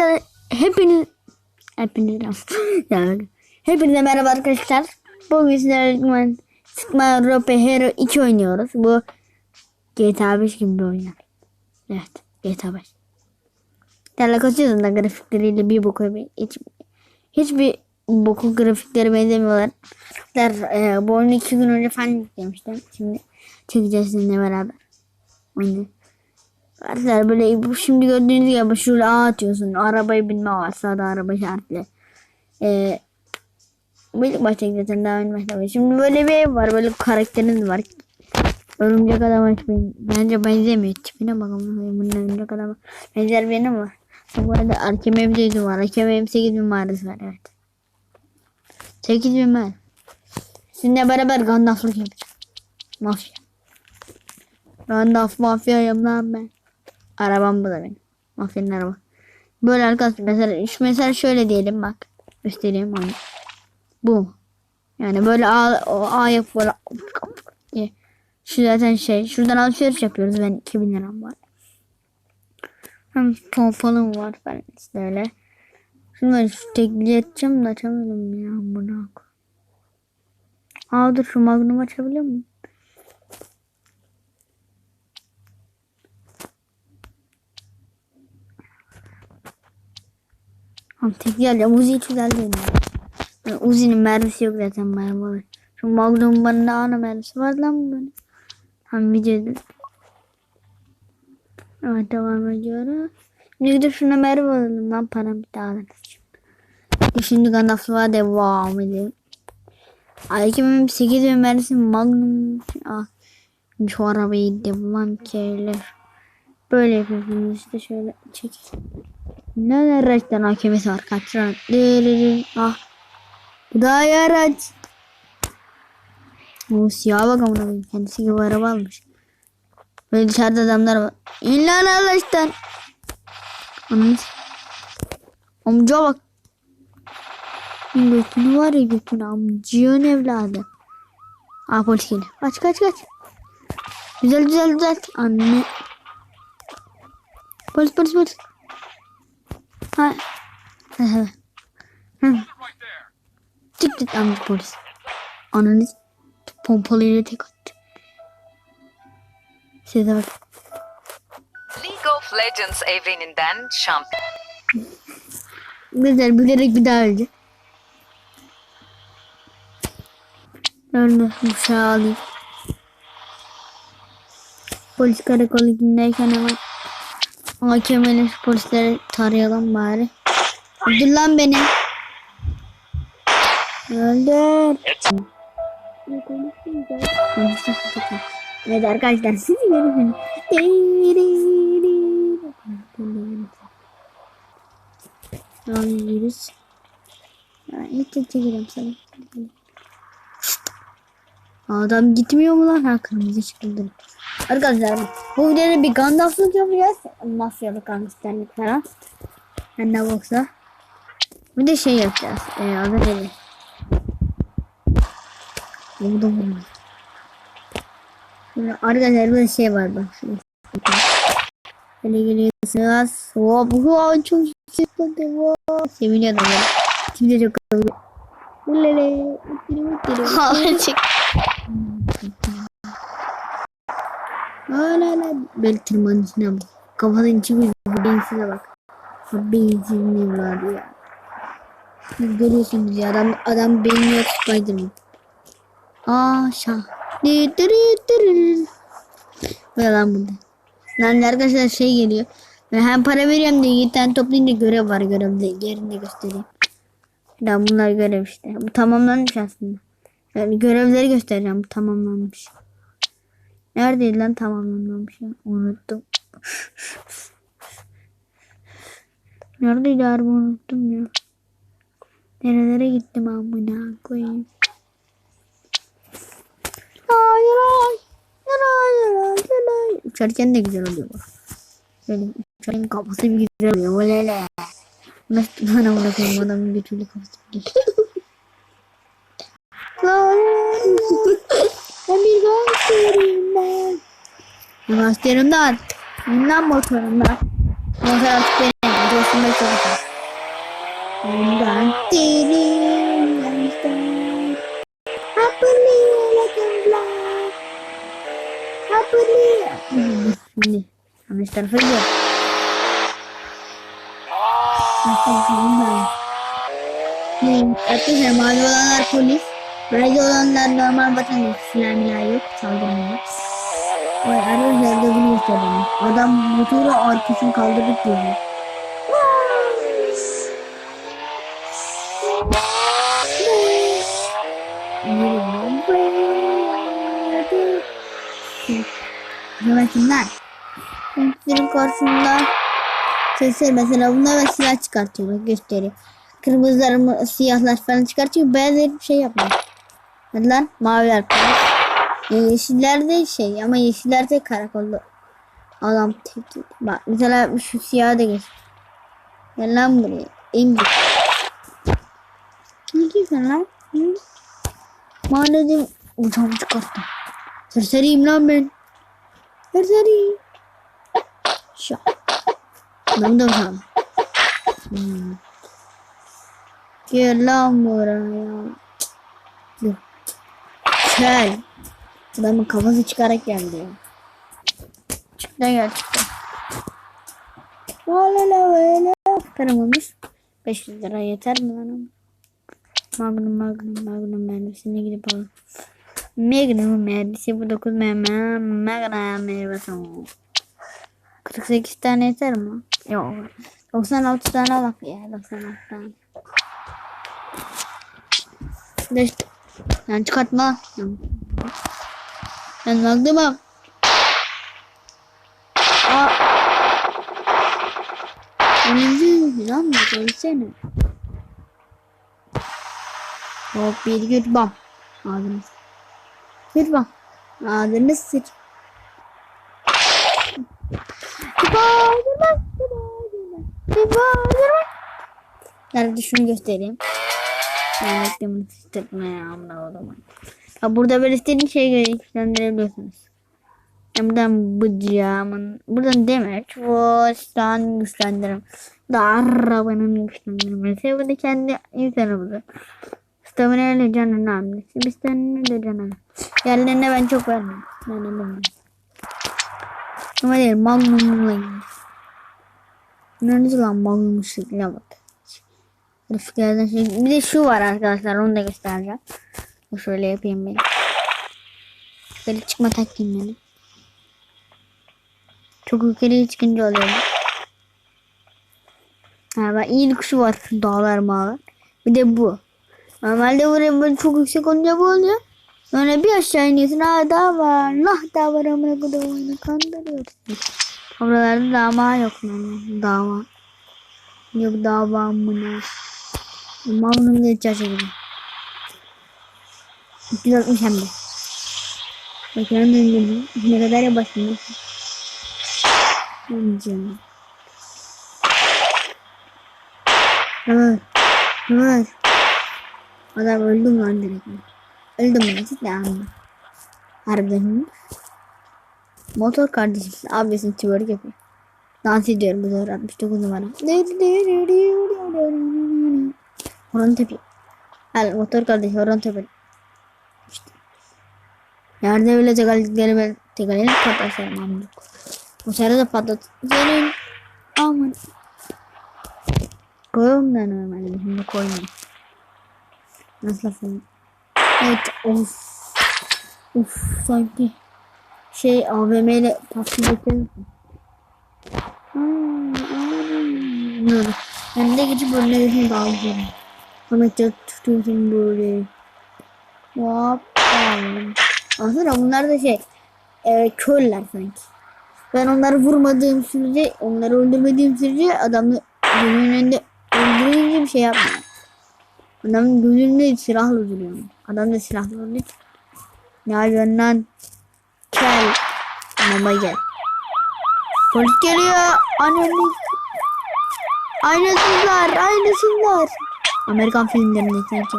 Arkadaşlar hepiniz hepiniz yani hepinize merhaba arkadaşlar. Bugün sizlerle Sıkma Rope Hero 2 oynuyoruz. Bu GTA 5 gibi bir oyun. Evet GTA 5. Terlakosuyuz da grafikleriyle bir boku hiç, hiçbir boku grafikleri benzemiyorlar. Der, e, bu oyunu iki gün önce falan yüklemiştim. Şimdi çekeceğiz sizinle beraber. Oyunu. Arkadaşlar böyle bu şimdi gördüğünüz gibi şöyle A atıyorsun. Arabayı binme var. Sağda araba işaretli. Ee, ilk başta zaten daha önce başladı. Şimdi böyle bir ev var. Böyle karakteriniz var. Örümcek adama hiç ben, bence benzemiyor. Tipine bakalım. Bunun örümcek adama benzer bir ama. Bu arada Arkem M8 var. Arkem M8 bin marız var. Evet. 8 bin var. Sizinle beraber Gandalf'lık yapacağım. Mafya. Gandalf mafyayım lan ben. Arabam bu da benim. Mafyanın araba. Böyle arkadaşlar mesela, şu mesela şöyle diyelim bak. Göstereyim onu. Bu. Yani böyle A, o A yap böyle. diye. Şu zaten şey. Şuradan alışveriş yapıyoruz. Ben 2000 liram var. Hem pompalım var falan işte öyle. Şimdi ben şu tekbili edeceğim de açamadım ya. Bunu. Aa dur şu magnum açabiliyor muyum? Tamam tek gel ya Uzi hiç güzel değil. Yani Uzi'nin mermisi yok zaten böyle. Şu Magnum bana ana mermisi var lan bunun. Tam videoda. Evet devam ediyoruz. Şimdi gidip şuna mermi alalım lan param bir daha alırız. Şimdi Gandalf'ı var devam edelim. Ay 2008 ve mermisi Magnum. Ah. Şu arabayı devam keler. Böyle yapıyorsunuz işte şöyle çek. Ne var kaç tane. Ah. Bu da araç. O siyah bak amına. Kendisi gibi araba almış. Böyle dışarıda adamlar var. İn lan araçtan. Anladın Amca bak. Götünü var ya götünü amcığın evladı. Aa polis geliyor. Kaç kaç kaç. Güzel güzel güzel. Anne. Polis polis polis. Ha. Çık git amca polis. Ananı pompalıyla tek attı. Size bak. League of Legends evreninden şampiyon. Güzel bilerek bir daha öldü. Öldü. Uşağı alayım. Polis karakolu dinlerken hemen AKM'li polisleri tarayalım bari. Öldür lan beni. Öldür. Evet arkadaşlar siz görün. Alıyoruz. İlk tek çekeceğim sana. Adam gitmiyor mu lan? Ha kırmızı çıkıldı. Arkadaşlar bu videoda bir Gandalf'lık yapacağız. Mafyalık gangsterlik falan. Ben ne boksa. Bir de şey yapacağız. Ee, adı neydi? Bu da vurma. Şimdi arkadaşlar böyle şey var bak. Şurada. Böyle geliyorsunuz. Hop hop çok sıkıntı. Hop. Seviniyor da böyle. Şimdi çok kavga. Ulele. Utiri utiri. Ağlayacak. Hala böyle tırmanışına bak. Kafanın bir beynsine bak. Beynsizliği var ya. Siz görüyorsunuz ya adam adam beyni yok Spiderman. Aa şah. Di- diri- diri. Böyle lan burada. Lan arkadaşlar şey geliyor. Ve hem para veriyorum diye 7 tane toplayınca görev var görevde. Yerinde göstereyim. Ya bunlar görev işte. Bu tamamlanmış aslında. Yani görevleri göstereceğim. Bu tamamlanmış. Neredeydi lan tamamlanmamış ya. Unuttum. Neredeydi harbi unuttum ya. Nerelere gittim amına koyayım. Hayır hayır. Hayır hayır. Uçarken de güzel oluyor bak. Böyle uçarken kafası bir güzel oluyor. Olele. Nasıl bana bırakayım adamın bir türlü kafası bir güzel. Ben bir gangsterim ben. Gangsterim lan. Bundan motorumdan. Motor artık benim. Dostumda çalışıyor. Ondan dilim yanmışlar. Happily let them fly. Happily. Şimdi yanlış tarafa gidiyor. Hmm, Arkadaşlar mavi olanlar polis. Beyaz olanlar normal vatandaş. Silah milah yok. Saldırmıyor. Vay arkadaşlar da bunu istedim. Adam motoru arkasını kaldırıp duruyor. Yönetimler. Komutların karşısında sesler mesela bunlar silah çıkartıyor bak gösteriyor. Kırmızılar mı- siyahlar falan çıkartıyor. Beyazlar bir şey yapmıyor. Hadi lan maviler polis. Yeşiller de şey ama yeşiller de karakolda. Adam tek. Bak mesela şu siyahı da geç. Gel lan buraya. İndir. Ne diyorsun lan? Hı? Mahallede uçağımı çıkarttım. Serseriyim lan ben. Serseri. Şu. Ben de uçağım. Hmm. Gel lan buraya. Gel. Adamın kafası çıkarak geldi ya. Çıktı gel la la. Paramız 500 lira yeter mi lan? Magnum Magnum Magnum mermisine gidip alalım. Magnum mermisi bu 9 mermi. Magnum mermisi. 48 tane yeter mi? Yok. 96 tane al ya. 96 tane. İşte. Sen çıkartma. Ben Magnum'um. Aa. Önemli lan mı? Söylesene. Hop bir gül bam. Ağzını sık. Gül bam. Ağzını sık. Spiderman. Spiderman. Spiderman. Nerede şunu göstereyim. Ben reklamını sıçtırmaya amına olamam. Ha burada böyle istediğin şeyi güçlendirebiliyorsunuz. Yani buradan bıcağımın, buradan demir, çuvaştan güçlendiririm. Da arabanın güçlendirmesi. Bu da kendi insanımızı. Stamina ile canın hamlesi. Biz stamina de canın. Yerlerine ben çok vermem. Ben alamam. Ama değil magnumla gidiyor. Nerede lan magnum şekline bak. Grafiklerden şey. Bir de şu var arkadaşlar onu da göstereceğim. Şöyle yapayım ben. Böyle çıkma takayım yani. Çok yukarıya çıkınca oluyor. Ha bak iyi kuşu var şu dağlar mağlar. Bir de bu. Normalde buraya böyle çok yüksek olunca bu oluyor. Sonra bir aşağı iniyorsun. Ha dağ var. Nah dağ var amına kadar oyunu kandırıyorsun. Oralarda dağ yok var. Yok dağ var mı ne? Malum ne çarşı gibi. 260 hem de. Ekran döndürdüm. Ne kadar ya başında. Canım. Ömer. Ömer. Adam öldüm lan direkt. Öldüm ben cidden. Harbiden. Motor kardeşim. Abisin twerk yapıyor. Dans ediyorum bu zor 69 numara. Horon tepe. Al motor kardeş horon tepe. İşte. Yerde bile tekerlekleri ben tekerlerini patlatırım amına. Bu sefer de patlat. Gelin. Aman. Koyuyorum da normalde. Şimdi koymayayım. Nasıl lafım? Evet. Of. Of sanki. Şey AVM ile misin? Böyle. Ben de geçip önüne geçip dağılıyorum. Sonra çok tutuyorsun böyle. Hop. aman. Aslında bunlar da şey. E, köller sanki. Ben onları vurmadığım sürece, onları öldürmediğim sürece adamı gözünün önünde öldürünce bir şey yapmıyor. Adamın gözünde silahla öldürüyor. Adam da silahla öldürüyor. Ne yapıyorsun lan? Gel. Mama gel. Polis geliyor. Ananı. Aynasızlar. Aynasızlar. Amerikan filmlerinde sanki.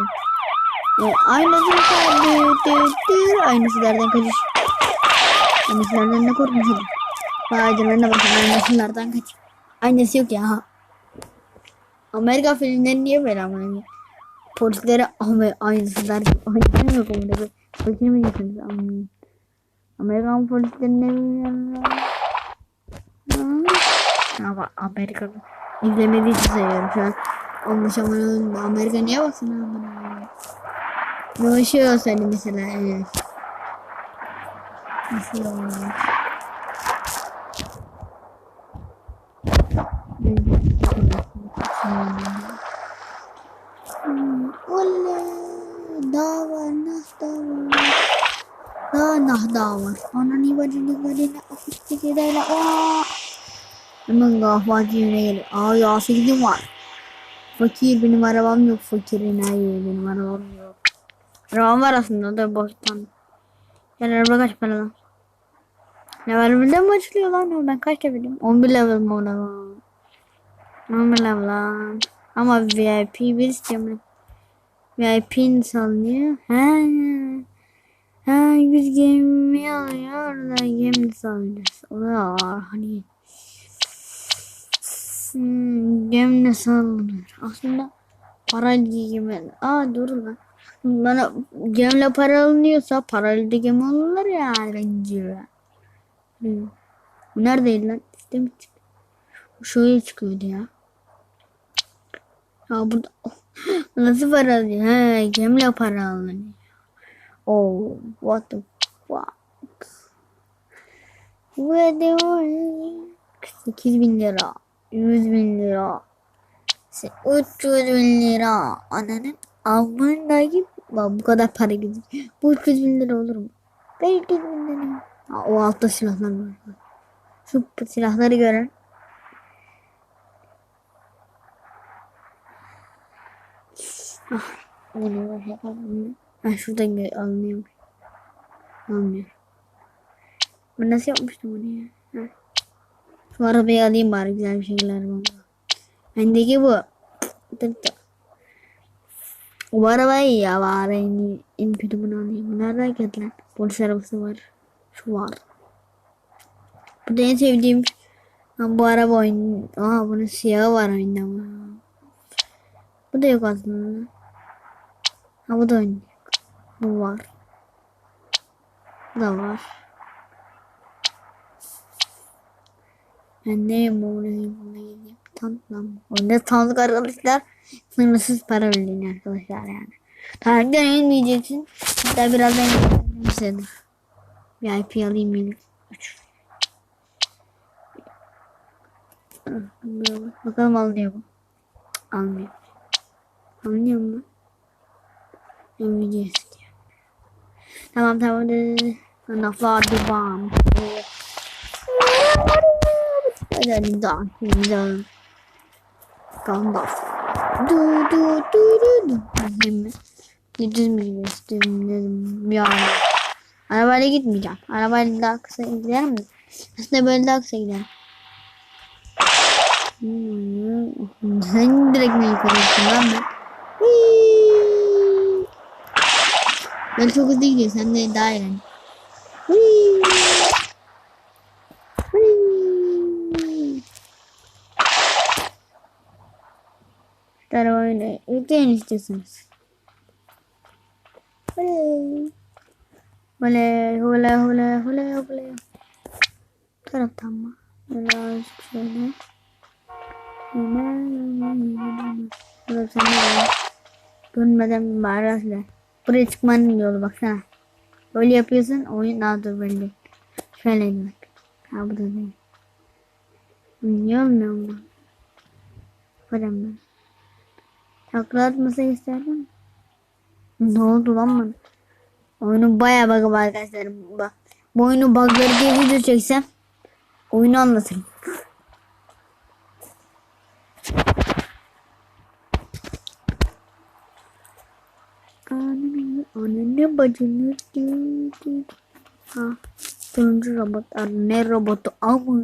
E, dü. Aynasızlardan kaçış. Aynasızlardan ne korkmuş adam. Spiderman'e bakın aynasızlardan kaç. Aynası yok ya. Amerika filmleri niye böyle ama? Polislere ama aynısı der gibi. Aynısı yok ama da. Mi getirdiniz? Am- Amerikan polisleri ne bileyim. Ama Amerika izlemediği için seviyorum şu an. Anlaşamadım. Amerika niye baksın amına? Şey olsaydı mesela evet. Nasıl? Oley! Dağ var, nah dağ var. Dağ nah dağ var. Ananı bacını bacını akustik edeyle. Aa! Hemen kahvaltı yerine gelir. Aa ya sekidim var. Fakir benim arabam yok. Fakirin hayır benim arabam yok. Arabam var aslında da boştan. Yani araba kaç para lan? Level birden mi açılıyor lan? Ben kaç levelim? 11 level mi ona? 11 level lan. Ama VIP bir istiyorum ben. VIP salınıyor. He. Ha biz gemi alıyor da gemi salacağız. O da var hani. Hmm, gemi de salınır. Aslında parayla gemi. Aa dur lan. Bana gemle para alınıyorsa parayla da gemi alınır ya bence. Hmm. Bu neredeydi lan? İşte mi çıktı? Şöyle çıkıyordu ya. Ya burada nasıl para alıyor? He gemle para alınıyor. Oh, what the fuck? Where the 8 bin lira, 100 bin lira, 300 bin lira. Ananın. Bak bu kadar para gidiyor. Bu 300 bin lira olur mu? Ben 300 bin lira. Ha, o altta silahlar var. Şu silahları gören. Ah, bunu da yapalım. Ha şuradan alınıyor. Almıyor. Ben nasıl yapmıştım onu ya? Ha. Şu arabayı alayım bari güzel bir şekilde arabamı. Bendeki bu. Tık tık. Bu arabayı ya bari en, en kötü bunu alayım. Nerede kötü lan? Polis arabası var. Şu var. Bu da en sevdiğim. Ha, bu araba oyun. Aa bunun siyahı var oyunda ama. Bu da yok aslında. Ha bu da oyun. Bu var. Bu da var. Ben neyim. Tank lan. bu. Oyunda tank arkadaşlar. Sınırsız para bildiğin arkadaşlar yani. Tarihten en diyeceksin. Hatta birazdan istedim. VIP alayım. 3. Bakalım alınıyor mu? Almıyor. Alınıyor mu? Nvidia istiyor. Tamam tamam. Laflar devam. Hadi hadi daha. Daha. Gandalf. Du du du du du. Değil mi? 700 milyon istiyorum dedim. Ya. Arabayla gitmeyeceğim. Arabayla daha kısa giderim de. Aslında böyle daha kısa giderim. Hmm, Sen direkt mi yukarı lan ben? Ben çok hızlı gidiyor. Sen de daha eğlenceli. Hıii. Hıii. Şu arabayla yükleyin istiyorsanız. Hıii. Hule hule hule hule hule. Taraftan mı? Biraz şöyle. Burada sen ne Görmeden asla. Buraya çıkmanın yolu baksana. Böyle yapıyorsun oyun daha da belli. Şöyle bak. Ha bu da değil. Niye olmuyor mu? Param ben. Takla atmasını isterdim. Ne oldu lan bana? Oyunun bayağı bug'ı var arkadaşlar. Bak. Bu oyunu bug'ları diye video çeksem oyunu anlatırım. Anne, anne bacını dedi. Ha, turuncu robot. Ne robotu ama.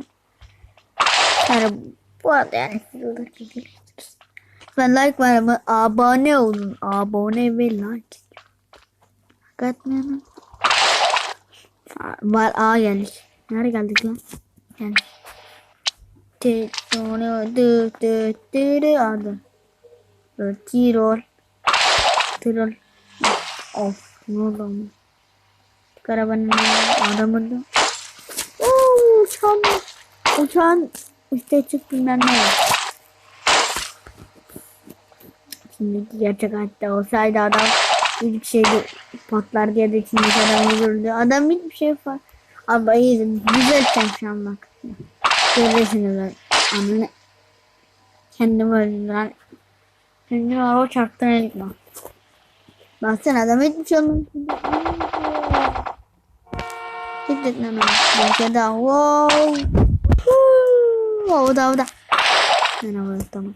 Yani bu arada yani Ben like ama abone olun. Abone ve like. Katmanım. Var A geldik. Nereye geldik lan? Geldik. Te, tonu, dı, dı, dı, dı, adı. Tirol. Tirol. Of ne oldu ama. Tık arabanın önüne, adam öldü. Oo, uçağın, uçağın üstte çık bilmem ne var. Şimdi gerçek hayatta olsaydı adam hiçbir şey patlar diye de içindeki adam öldürdü. Adam hiçbir şey yapar. Abi iyi düzelteceğim şu an bak. Görüyorsunuz ben. Anne. Kendimi öldüren. Şimdi var o çarptan elik bak. Baksana adam hiçbir şey. Dikkat lan Belki daha. Wow. Woo. O da o da. Merhaba tamam.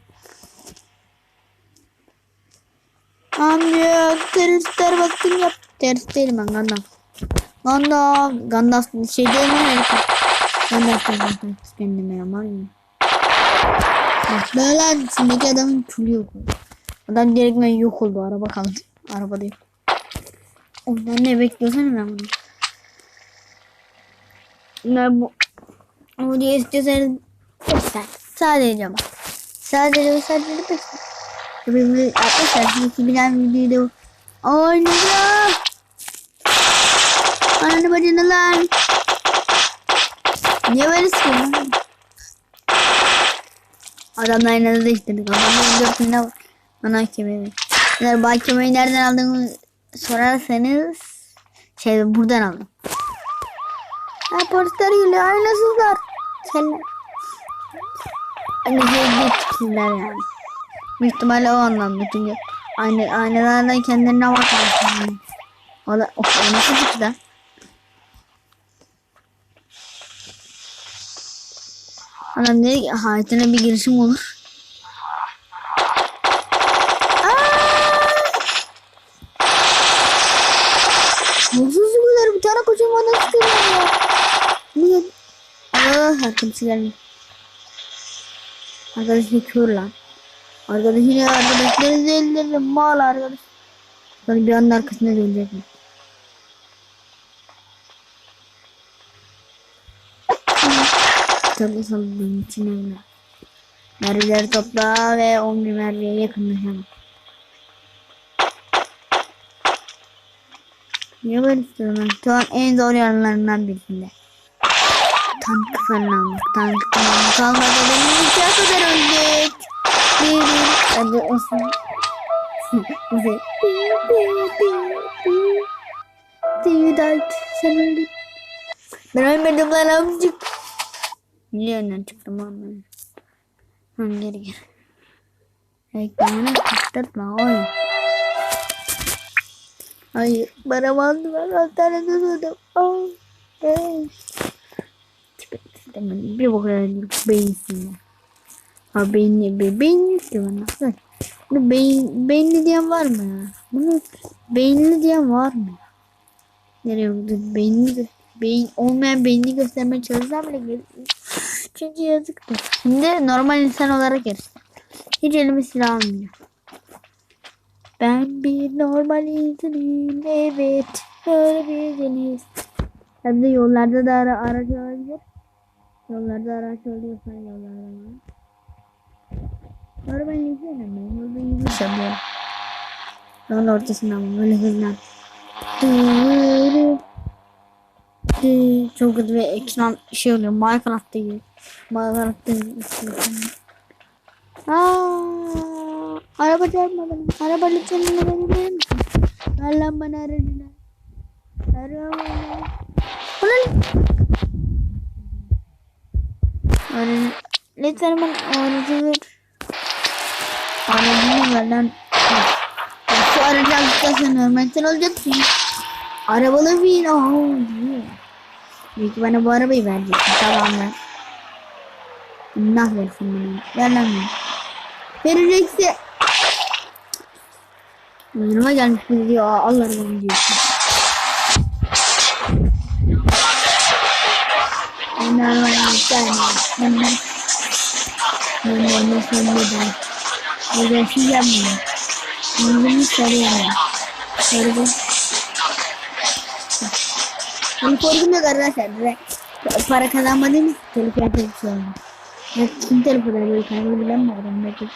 Amca teröristler baktım yap. Terörist değilim ben Gandalf. Gandalf. Gandalf şey değil mi? Gandalf Gandalf kendime yaman mı? Bak böyle içindeki adamın külü yok. Adam direktmen yok oldu. Araba kaldı. Araba değil. Ondan ne bekliyorsan ben bunu. Ne bu? Bu diye istiyorsanız. Sadece ama. Sadece ve sadece lütfen. Tabii arkadaşlar şimdi bilen videoyu oynayacağım. Ananı bacını lan. Niye böyle sıkıyorsun? Adamlar aynada da istedik. Adamların dört tane var. Bana kemeri. Eğer bu kemeyi nereden aldığımı sorarsanız şey buradan aldım. Ha polisler geliyor. Aynasızlar. Seller. Hani şey tipsizler yani. Büyük ihtimalle o anlamda çünkü aynı aynalarla kendilerine bakmıyor. Yani. O da o nasıl çıktı? Adam dedi ki hayatına bir girişim olur. Nasıl sıkıyorlar? Bir tane kocaman da sıkıyorlar ya. Niye? Allah arkadaşı gelmiyor. Arkadaşı kör lan. Arkadaşı ne arkadaşları değildir. Mal arkadaş. Sonra bir anda arkasında dönecek mi? Tabii benim için öyle. Mermileri topla ve 11 mermiye yakınlaşalım. Niye böyle istiyorum ben? Şu en zor yanlarından birisinde. Tank falan almak. Tank falan kalmadı. Benim uçağa kadar öldük. Hadi olsun. Bize. Diyor sen öldün. Ben ölmedim lan amcık. Milyondan çıktım ondan. Hı geri geri. Ekmeğini kıstırtma oy. Hayır bana bandı ben hastanede durdum. Oh. Hey. Bu kadar beyinsin. Ha beyinli be beyinli ki bana. Bunu beyin, beyinli diyen var mı ya? Bunu beyinli diyen var mı? Nereye gidiyor? Beyinli beyin olmayan beynini göstermeye çalışsam bile geri- çünkü yazıktır. Şimdi normal insan olarak yarıştım. Hiç elime silah almayacağım. Ben bir normal insanım. Evet. Böyle bir deniz. Hem de yollarda da ara, araç olabilir. Yollarda araç oluyorsa yollarda var. Normal insanım ben. Yolda yürüyeceğim ya. Yolun ortasından böyle hızlan. Ee, Çok kötü ve ekran şey oluyor. Minecraft'ta gibi. Minecraft'ta gibi. Aa, araba çarpmadım. Araba lütfen beni verir misin? Ver lan bana aracını. Ver lan bana. Ulan. Aracı. Lütfen bana aracı ver. Aracını ver lan. Şu aracı aldıktan sen olacaksın. Arabalı bir oh. Belki bana bu arabayı vereceksin tamam mı? Nah versin bana. Ver lan bana. Verecekse. Yanıma gelmiş biri diyor. Al arabamı diyorsun. Ben de arabaya gelmiyorum. Ben de. Ben de ondan sonra ben. Şey yapmıyorum. Yüzümü sarıyorum. Sarıyorum. Bunu korkum yok arkadaşlar. Direkt para kazanmadığımız telefon çalışıyorum. Evet, kim telefonu böyle kaybı bilen mi adam belki?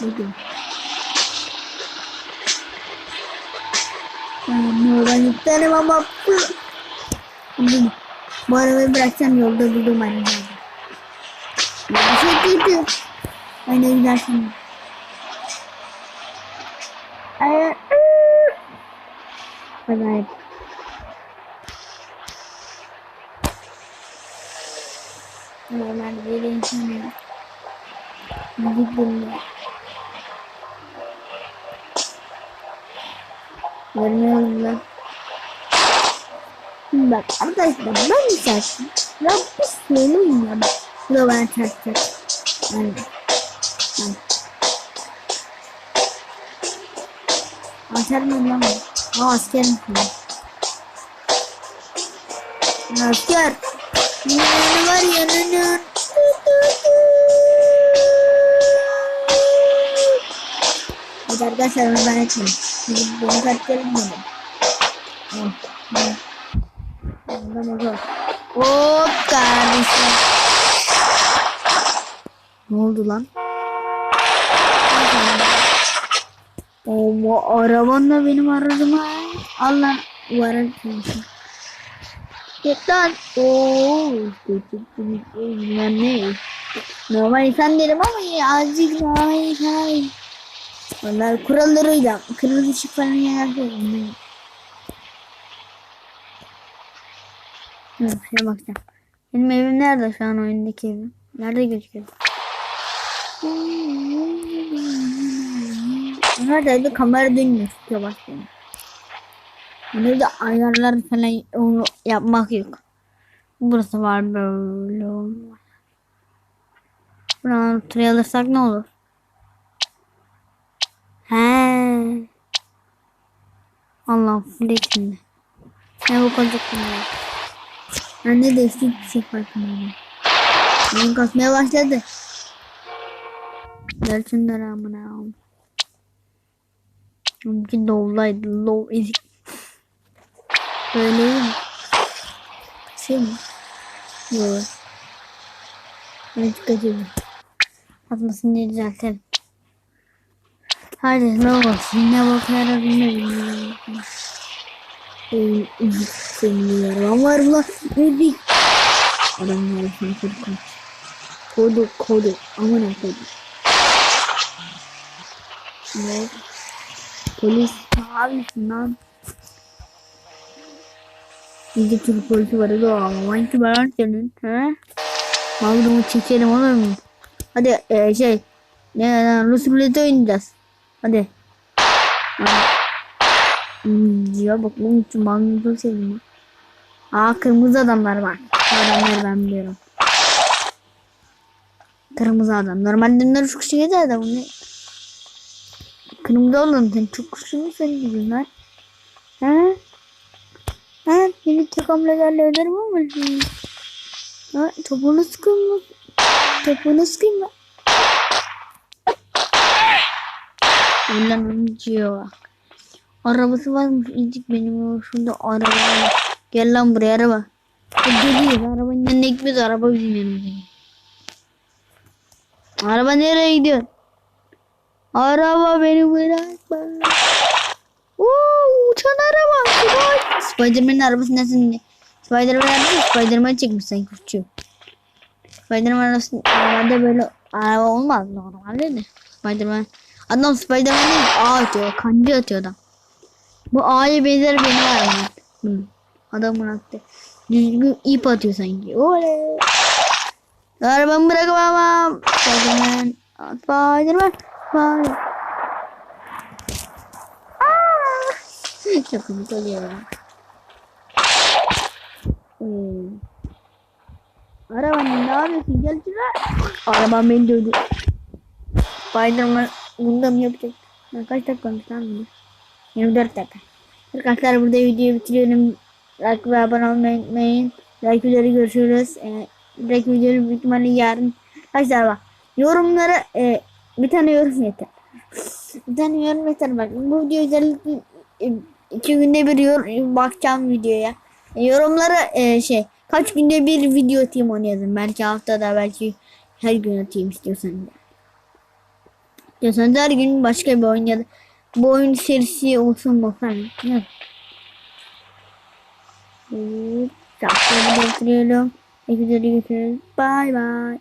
Bakın. Ben yoldan yüklerim ama bu arabayı bıraksam yolda buldum annemden. Şey kötü. Öyle gidersin. Ay, Acayip. Normal bir insan ya. Müzik dinliyor. Görmüyoruz lan. Şimdi bak arkadaşlar ben şarkı. Ya bir söyleyeyim ya bak. Bu da bana çarpacak. Yani. Yani. Asker miyim lan ben? Aa askerim şimdi. Asker. Yanı var yanının. Hadi arkadaşlar onu ben etmeyeyim. Şimdi bunu kaçıralım bunu. Oh, oh. Ondan o Hop kardeşim. Ne oldu lan? Oo, araban da benim aracım ha. Al lan. Araç senin. Git lan. Oo, ben ne? Normal insan derim ama azıcık normal insan. Onlar kurallarıyla kırmızı ışık falan yanardı. Hı, şuna bakacağım. Benim evim nerede şu an oyundaki evim? Nerede gözüküyor? Neredeydi? Kamera dönmüyor. Tutuyor başlıyor. Bunu da ayarlar falan onu yapmak yok. Burası var böyle olmaz. Buradan oturaya alırsak ne olur? He. Allah full içinde. Ne bu kalacak bunlar? Ben ne değişti bir şey farkındayım. Benim kasmaya başladı. Gerçekten amına. Mümkün dovlaydı. Low ezik. Böyle? Şey mi? Yok. Ben çıkacağım. Atmasın diye düzeltelim. Hadi ne olsun ne bakar bilmiyorum. Ee, ezik seni Ama var mı? Ezik. Adamlar sana kodu kaç. Kodu kodu. Aman ha kodu. Ne? Polis. Abi lan. İyice Türk polisi var da aman ki ben senin. He? Mağdurumu çekelim olur mu? Hadi e, şey. Ne lan Rus ruleti oynayacağız. Hadi. Hmm, ya bak bunun için mağdurumu sevdim. Aa kırmızı adamlar var. Adamları ben biliyorum. Kırmızı adam. Normalde bunlar çok şey de adam. Ne? Kırmızı oğlum sen çok kuşu mu sen gibi lan? Ha? Ha? Beni tek hamlelerle öderim ama. Ha? Topunu sıkayım mı? Topunu sıkayım mı? Ondan önce bak. Arabası varmış incik benim o şurada araba. Gel lan buraya araba. Geliyor arabanın yanına gitmez araba bizim yanımıza. Araba nereye gidiyor? Araba beni bırakma. Oo, uçan araba. Spider- arabası nasıl? Spiderman arabası Spiderman çekmiş sanki uçuyor. Spiderman arabası normalde böyle araba olmaz normalde de. Spiderman. Adam Spiderman değil ağ atıyor. Kancı atıyor adam. Bu ağaya benzer benim arabam. Hı. Adamın attı. Düzgün ip atıyor sanki. Oley. Arabamı bırakamam. Spiderman. Spiderman. Spiderman. Aa! Çok komik oluyor ya. Hmm. Arabanın ne yapıyorsun? Gel şuraya. Arabam beni dövdü. Spiderman bunda mı yapacak? Ben kaç dakika olmuş lan bunu? 24 dakika. Arkadaşlar burada videoyu bitiriyorum. Like ve abone olmayı unutmayın. Like videoları görüşürüz. Ee, direkt videoyu büyük ihtimalle yarın. Arkadaşlar bak. Yorumlara e, bir tane yorum yeter. bir tane yorum yeter bak. Bu video özellikle e, iki günde bir yor, bakacağım videoya. E, yorumlara e, şey kaç günde bir video atayım onu yazın. Belki haftada belki her gün atayım istiyorsan. Diyorsanız her gün başka bir oyun ya da bu oyun serisi olsun. Evet. Şartları getiriyorum. Ekileri getiriyoruz. Bye bye.